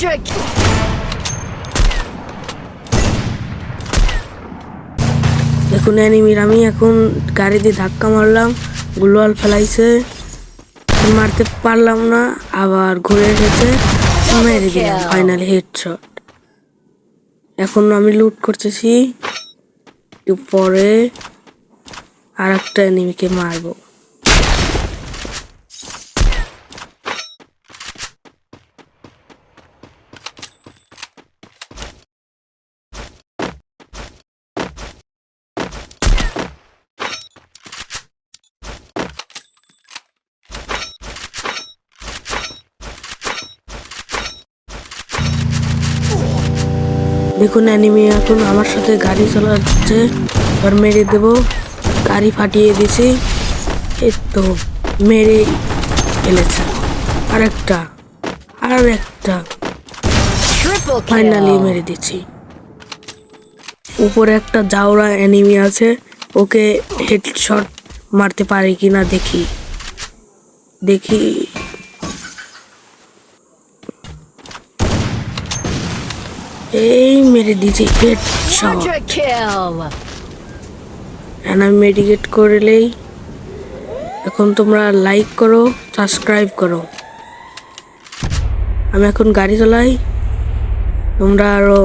Kill. দেখুন অ্যানিমির আমি এখন গাড়ি দিয়ে ধাক্কা মারলাম গুলোয়াল ফেলাইছে। মারতে পারলাম না, আবার ঘুরে এসেছে। মেরে দিলাম ফাইনালি হেডশট এখন আমি লুট করতেছি। একটু পরে আর একটা এনিমিকে মারবো। দেখুন অ্যানিমি এখন আমার সাথে গাড়ি চালাচ্ছে। এবার মেরে দেবো। গাড়ি ফাটিয়ে দিছি। এই তো মেরে ফেলেছে। আর একটা আর একটা ফাইনালি মেরে দিচ্ছি উপরে একটা জাউরা অ্যানিমি আছে। ওকে হেডশট মারতে পারে কিনা দেখি। দেখি। এই মেরে দিয়েছি হেডশট Quadra আমি মেডিকেট করলেই এখন তোমরা লাইক করো সাবস্ক্রাইব করো। আমি এখন গাড়ি চালাই তোমরা আরও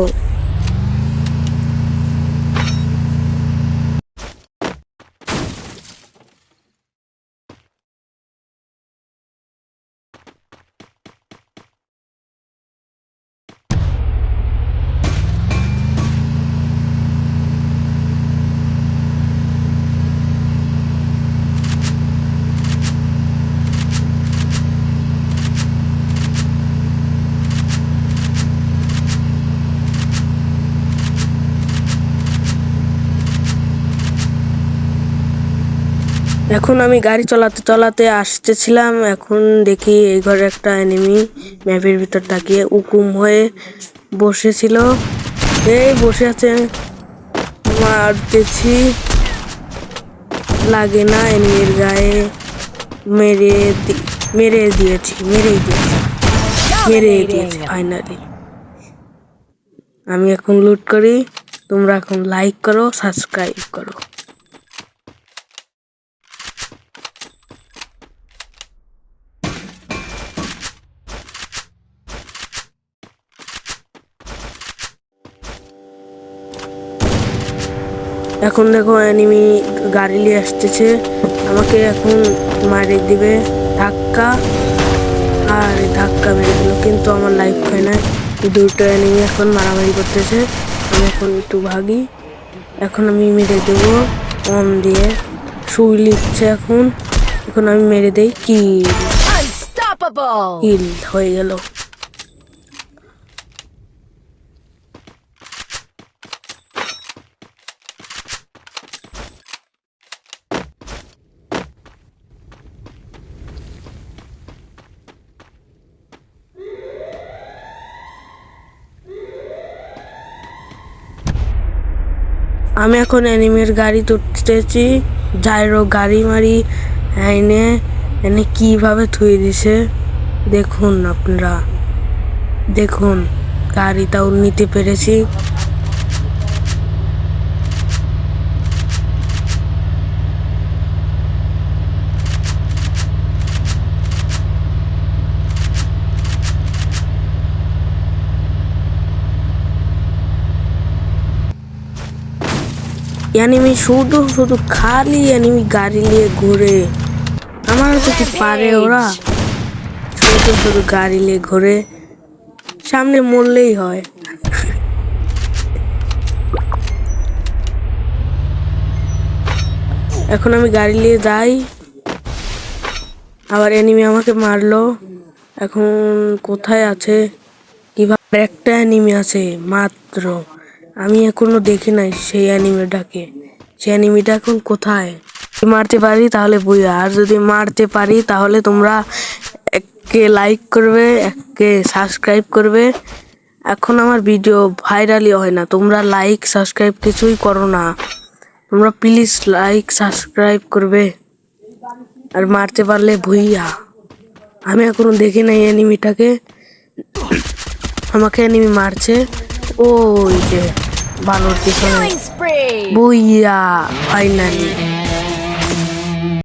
এখন আমি গাড়ি চলাতে, চালাতে আসতেছিলাম। এখন দেখি এই ঘরে একটা এনিমি ম্যাপের ভিতর তাকিয়ে উকুম হয়ে বসেছিল। এই বসে আছে। মারতেছি। লাগে না এনিমির গায়ে। মেরে মেরে দিয়েছি মেরে দিয়েছি। মেরে দিয়েছি ফাইনালি আমি এখন লুট করি। তোমরা এখন লাইক করো সাবস্ক্রাইব করো। এখন দেখো অ্যানিমি গাড়ি নিয়ে আসতেছে। আমাকে এখন মারি দিবে ধাক্কা। আর ধাক্কা মেরে দিল কিন্তু আমার লাইফ হয় না দুটো অ্যানিমি এখন মারামারি করতেছে আমি এখন একটু ভাগি। এখন আমি মেরে দেবো অন দিয়ে। সুই লিখছে এখন এখন আমি মেরে দেই কিল. কিল হয়ে গেল। আমি এখন অ্যানিমের গাড়ি তুলতেছি যাইরো গাড়ি মারি, এনে এনে কীভাবে থুই দিছে? দেখুন আপনারা। দেখুন গাড়িটাও নিতে পেরেছি। অ্যানিমি শুধু শুধু খালি অ্যানিমি গাড়ি নিয়ে ঘুরে আমার তো কি পারে ওরা শুধু শুধু গাড়ি নিয়ে ঘুরে সামনে মরলেই হয় এখন আমি গাড়ি নিয়ে যাই আবার এনিমি আমাকে মারলো এখন কোথায় আছে কীভাবে একটা অ্যানিমি আছে মাত্র আমি এখনও দেখি নাই সেই অ্যানিমেটাকে। সেই অ্যানিমিটা এখন কোথায়? মারতে পারি তাহলে বুঝা। আর যদি মারতে পারি তাহলে তোমরা এককে লাইক করবে এককে সাবস্ক্রাইব করবে। এখন আমার ভিডিও ভাইরালই হয় না। তোমরা লাইক সাবস্ক্রাইব কিছুই করো না। তোমরা প্লিজ লাইক সাবস্ক্রাইব করবে। আর মারতে পারলে ভুইয়া আমি এখনও দেখি নাই অ্যানিমিটাকে। আমাকে অ্যানিমি মারছে। ওই যে বানর পিছনে বইয়া! ফাইনালি